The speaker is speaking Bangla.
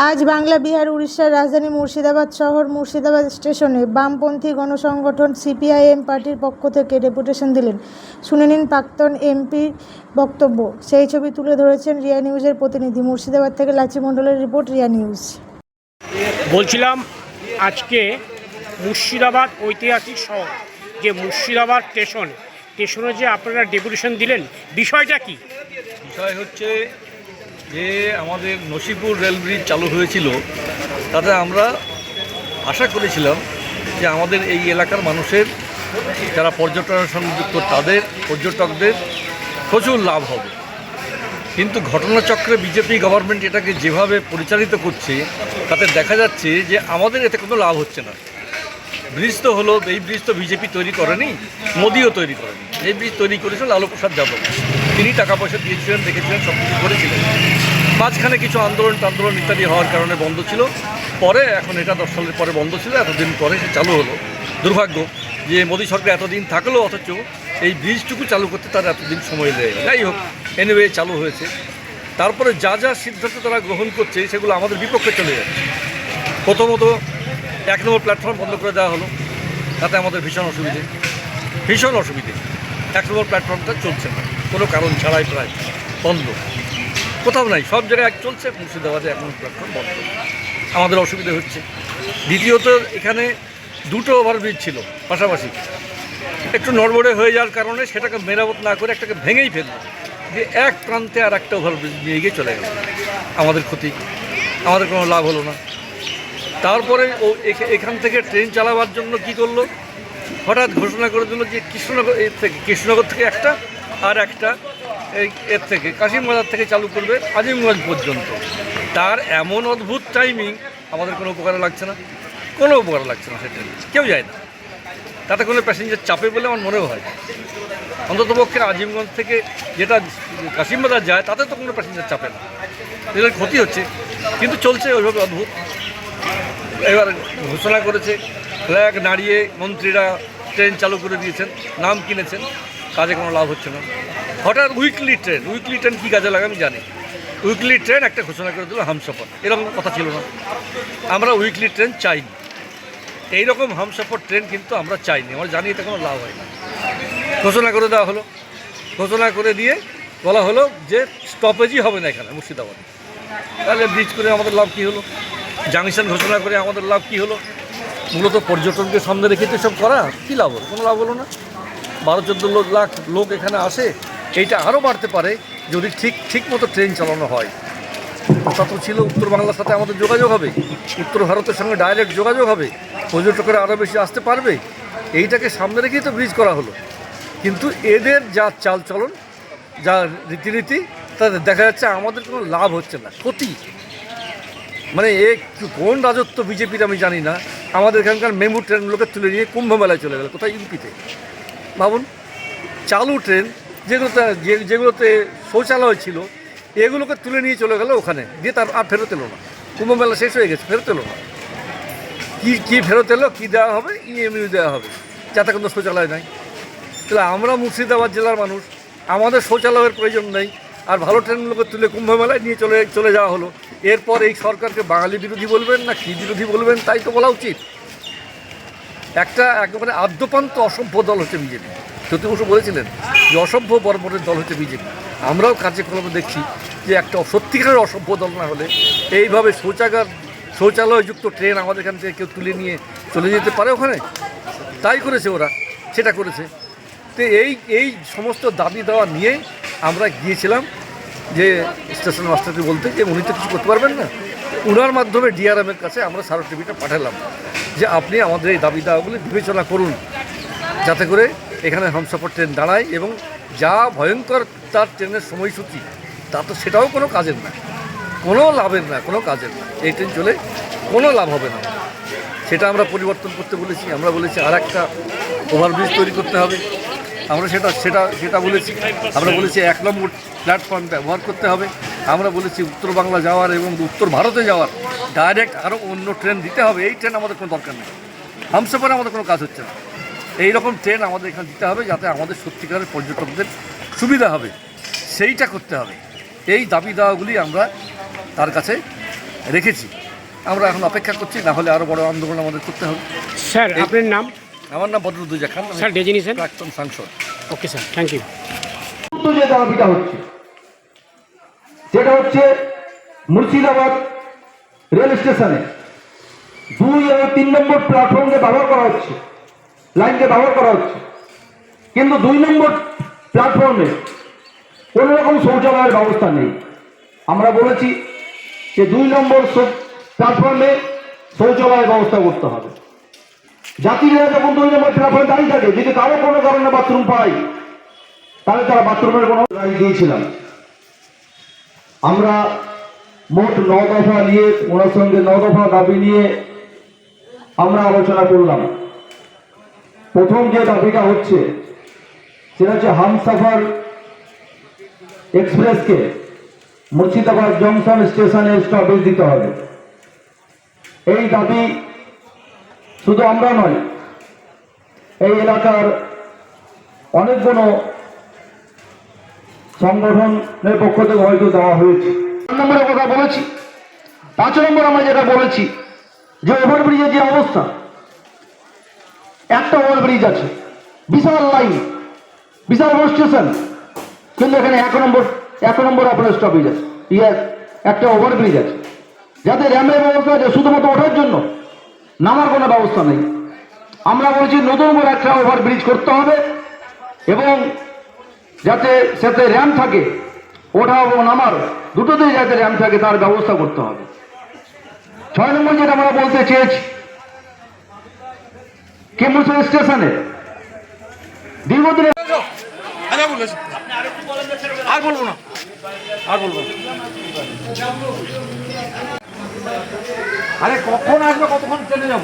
আজ বাংলা বিহার উড়িষ্যার রাজধানী মুর্শিদাবাদ শহর মুর্শিদাবাদ স্টেশনে বামপন্থী গণসংগঠন সিপিআইএম পার্টির পক্ষ থেকে ডেপুটেশন দিলেন। শুনে নিন প্রাক্তন এমপির বক্তব্য। সেই ছবি তুলে ধরেছেন রিয়া নিউজের প্রতিনিধি। মুর্শিদাবাদ থেকে লাচি মণ্ডলের রিপোর্ট রিয়া নিউজ। বলছিলাম আজকে মুর্শিদাবাদ ঐতিহাসিক শহর যে মুর্শিদাবাদ স্টেশন স্টেশনে যে আপনারা ডেপুটেশন দিলেন বিষয়টা কি? বিষয় হচ্ছে যে আমাদের নসিপুর রেল ব্রিজ চালু হয়েছিল, তাতে আমরা আশা করেছিলাম যে আমাদের এই এলাকার মানুষের, যারা পর্যটনের সংযুক্ত তাদের পর্যটকদের প্রচুর লাভ হবে। কিন্তু ঘটনাচক্রে বিজেপি গভর্নমেন্ট এটাকে যেভাবে পরিচালিত করছে, তাতে দেখা যাচ্ছে যে আমাদের এতে কোনো লাভ হচ্ছে না। ব্রিজ তো হলো, এই ব্রিজ তো বিজেপি তৈরি করেনি, মোদিও তৈরি করেনি। এই ব্রিজ তৈরি করেছিল লালু প্রসাদ যাদব। তিনি টাকা পয়সা দিয়েছিলেন, দেখেছিলেন, সব কিছু করেছিলেন। মাঝখানে কিছু আন্দোলন টান্দোলন ইত্যাদি হওয়ার কারণে বন্ধ ছিল। পরে এখন এটা দশ সালের পরে বন্ধ ছিল, এতদিন পরে সে চালু হলো। দুর্ভাগ্য যে মোদী সরকার এতদিন থাকল, অথচ এই ব্রিজটুকু চালু করতে তার এতদিন সময় গেল। যাই হোক এনিওয়ে চালু হয়েছে। তারপরে যা যা সিদ্ধান্ত তারা গ্রহণ করছে, সেগুলো আমাদের বিপক্ষে চলে যাচ্ছে। প্রথমত এক নম্বর প্ল্যাটফর্ম বন্ধ করে দেওয়া হলো। তাতে আমাদের ভীষণ অসুবিধে। ভীষণ অসুবিধে। এক নম্বর প্ল্যাটফর্মটা চলছে না। কোনো কারণ ছাড়াই প্রায় বন্ধ। কোথাও নাই। সব জায়গায় এক চলছে মুর্শিদাবাদে এক নম্বর প্ল্যাটফর্ম বন্ধ। আমাদের অসুবিধে হচ্ছে। দ্বিতীয়ত, এখানে দুটো ওভারব্রিজ ছিল, পাশাপাশি। একটু নড়বড়ে হয়ে যাওয়ার কারণে সেটাকে মেরামত না করে একটাকে ভেঙেই ফেলল। যে এক প্রান্তে আর একটা ওভারব্রিজ নিয়ে গিয়ে চলে গেল। আমাদের ক্ষতি। আমাদের কোনো লাভ হলো না। তারপরে ও এখা- এখান থেকে ট্রেন চালাবার জন্য কি করল? হঠাৎ ঘোষণা করে দিল যে কৃষ্ণনগর এর থেকে, কৃষ্ণনগর থেকে একটা আর একটা এই এর থেকে, কাশিমবাজার থেকে চালু করবে আজিমগঞ্জ পর্যন্ত। তার এমন অদ্ভুত টাইমিং আমাদের কোনো উপকারে লাগছে না। কোনো উপকারে লাগছে না সেটা। কেউ যায় না। তাতে কোনো প্যাসেঞ্জার চাপে বলে আমার মনেও হয় অন্ততপক্ষে আজিমগঞ্জ থেকে যেটা কাশিমবাজার যায়, তাতে তো কোনো প্যাসেঞ্জার চাপে না। এদের ক্ষতি হচ্ছে। কিন্তু চলছে ওইভাবে অদ্ভুত। এবার ঘোষণা করেছে, ফ্ল্যাগ নাড়িয়ে মন্ত্রীরা ট্রেন চালু করে দিয়েছেন, নাম কিনেছেন, কাজে কোনো লাভ হচ্ছে না। হঠাৎ উইকলি ট্রেন উইকলি ট্রেন কী কাজে লাগে আমি জানি। উইকলি ট্রেন একটা ঘোষণা করে দিল হামসফর, এরকম কথা ছিল না। আমরা উইকলি ট্রেন চাইনি। এইরকম হামসফর ট্রেন কিন্তু আমরা চাইনি, আমরা জানি এতে কোনো লাভ হয় না। ঘোষণা করে দেওয়া হলো। ঘোষণা করে দিয়ে বলা হলো যে স্টপেজই হবে না এখানে, মুর্শিদাবাদে। তাহলে ব্রিজ করে আমাদের লাভ কী হলো? জাংশন ঘোষণা করে আমাদের লাভ কী হলো? মূলত পর্যটনকে সামনে রেখে তো সব করা, কী লাভ হলো? কোনো লাভ হলো না। বারো চোদ্দ লাখ লোক এখানে আসে, এইটা আরও বাড়তে পারে যদি ঠিক ঠিক মতো ট্রেন চালানো হয়। কথা তো ছিল, উত্তর বাংলার সাথে আমাদের যোগাযোগ হবে। উত্তর ভারতের সঙ্গে ডাইরেক্ট যোগাযোগ হবে। পর্যটকরা আরও বেশি আসতে পারবে। এইটাকে সামনে রেখেই তো ব্রিজ করা হলো। কিন্তু এদের যা চালচলন, যা রীতিনীতি তাদের দেখা যাচ্ছে আমাদের কোনো লাভ হচ্ছে না। ক্ষতি। মানে এ কোন রাজত্ব বিজেপির আমি জানি না। আমাদের এখানকার মেমু ট্রেনগুলোকে তুলে নিয়ে কুম্ভ মেলায় চলে গেল, কোথায় ইউপিতে? ভাবুন, চালু ট্রেন যেগুলোতে যেগুলোতে শৌচালয় ছিল, এগুলোকে তুলে নিয়ে চলে গেল ওখানে। দিয়ে তার আর ফেরত এলো না। কুম্ভ মেলা শেষ হয়ে গেছে, ফেরত এলো না। কী কী ফেরত এলো, কী দেওয়া হবে, ইএমইউ দেওয়া হবে। যাতে কোনো শৌচালয় নাই। তাহলে আমরা মুর্শিদাবাদ জেলার মানুষ, আমাদের শৌচালয়ের প্রয়োজন নেই। আর ভালো ট্রেনগুলোকে তুলে কুম্ভমেলায় নিয়ে চলে চলে যাওয়া হলো। এরপর এই সরকারকে বাঙালি বিরোধী বলবেন না কী বিরোধী বলবেন, তাই তো বলা উচিত। একটা একেবারে আদ্যপান্ত অসভ্য দল হচ্ছে বিজেপি। সত্যি বসু বলেছিলেন যে অসভ্য বর্বরের দল হচ্ছে বিজেপি। আমরাও কার্যক্রমে দেখছি যে একটা সত্যিকারের অসভ্য দল না হলে এইভাবে শৌচাগার, শৌচালয়যুক্ত ট্রেন আমাদের এখান থেকে কেউ তুলে নিয়ে চলে যেতে পারে ওখানে? তাই করেছে ওরা, সেটা করেছে। তো এই এই সমস্ত দাবি দেওয়া নিয়ে আমরা গিয়েছিলাম যে স্টেশন মাস্টারকে বলতে যে উনি তো কিছু করতে পারবেন না। উনার মাধ্যমে ডিআরএমের কাছে আমরা সারো টিভিটা পাঠালাম যে আপনি আমাদের এই দাবি দাওয়াগুলি বিবেচনা করুন যাতে করে এখানে হামসাফর ট্রেন দাঁড়ায় এবং যা ভয়ঙ্কর তার ট্রেনের সময়সূচি, তা তো সেটাও কোনো কাজের না। কোনো লাভের না, কোনো কাজের না। এই ট্রেন চলে কোনো লাভ হবে না। সেটা আমরা পরিবর্তন করতে বলেছি, আমরা বলেছি আর একটা ওভারব্রিজ তৈরি করতে হবে। আমরা সেটা সেটা সেটা বলেছি। আমরা বলেছি এক নম্বর প্ল্যাটফর্ম ব্যবহার করতে হবে। আমরা বলেছি উত্তর বাংলা যাওয়ার এবং উত্তর ভারতে যাওয়ার। ডাইরেক্ট আরও অন্য ট্রেন দিতে হবে। এই ট্রেন আমাদের কোনো দরকার নেই। হামসফারে আমাদের কোনো কাজ হচ্ছে না। এই রকম ট্রেন আমাদের এখানে দিতে হবে যাতে আমাদের সত্যিকারের পর্যটকদের সুবিধা হবে। সেইটা করতে হবে। এই দাবি দাওয়াগুলি আমরা তার কাছে রেখেছি। আমরা এখন অপেক্ষা করছি না হলে আরও বড় আন্দোলন আমাদের করতে হবে। স্যার আপনার নাম? আমার নাম বদরুদ্দুজা খান আমি স্যার প্রাক্তন সাংসদ। Okay sir thank you. যে দাবিটা হচ্ছে সেটা হচ্ছে মুর্শিদাবাদ রেল স্টেশনে দুই এবং তিন নম্বর প্ল্যাটফর্মকে ব্যবহার করা হচ্ছে লাইনকে ব্যবহার করা হচ্ছে। কিন্তু দুই নম্বর প্ল্যাটফর্মে কোনো রকম শৌচালয়ের ব্যবস্থা নেই। আমরা বলেছি যে দুই নম্বর প্ল্যাটফর্মে শৌচালয়ের ব্যবস্থা করতে হবে। যাত্রীরা যখন দুই নম্বর প্ল্যাটফর্মে দাঁড়িয়ে থাকে, যদি কারও কোনো কারণে বাথরুম পায় তাহলে তারা বাথরুমের কোনো রায় দিয়েছিলাম আমরা মোট ন দফা নিয়ে, ওনার সঙ্গে ন দফা দাবি নিয়ে আমরা আলোচনা করলাম। প্রথম যে দাবিটা হচ্ছে, সেটা হচ্ছে হামসাফার এক্সপ্রেসকে মুর্শিদাবাদ জংশন স্টেশনে স্টপেজ দিতে হবে। এই দাবি শুধু আমরা নয়, এই এলাকার অনেকগুলো সংগঠনের পক্ষ থেকে হয়তো দেওয়া হয়েছে। চার নম্বরের কথা বলেছি। পাঁচ নম্বর আমরা যেটা বলেছি, যে ওভারব্রিজের যে অবস্থা, একটা ওভারব্রিজ আছে, বিশাল লাইন, বিশাল বড় স্টেশন, কিন্তু এখানে এক নম্বর এক নম্বর আপনার স্টপেজ আছে। ইয়ে একটা ওভারব্রিজ আছে। যাতে র্যামের ব্যবস্থা আছে, শুধুমাত্র ওঠার জন্য। নামার কোনো ব্যবস্থা নেই। আমরা বলছি নতুন করে একটা ওভার ব্রিজ করতে হবে এবং যাতে সাথে র্যাম থাকে ওঠা এবং নামার, দুটোতেই যাতে র্যাম থাকে তার ব্যবস্থা করতে হবে। ছয় নম্বর যেটা আমরা বলতে চেয়েছি কেমুসর স্টেশনে আর বলব না। আর বলব আরে কখন আসবে কতক্ষণ ট্রেনে যাব?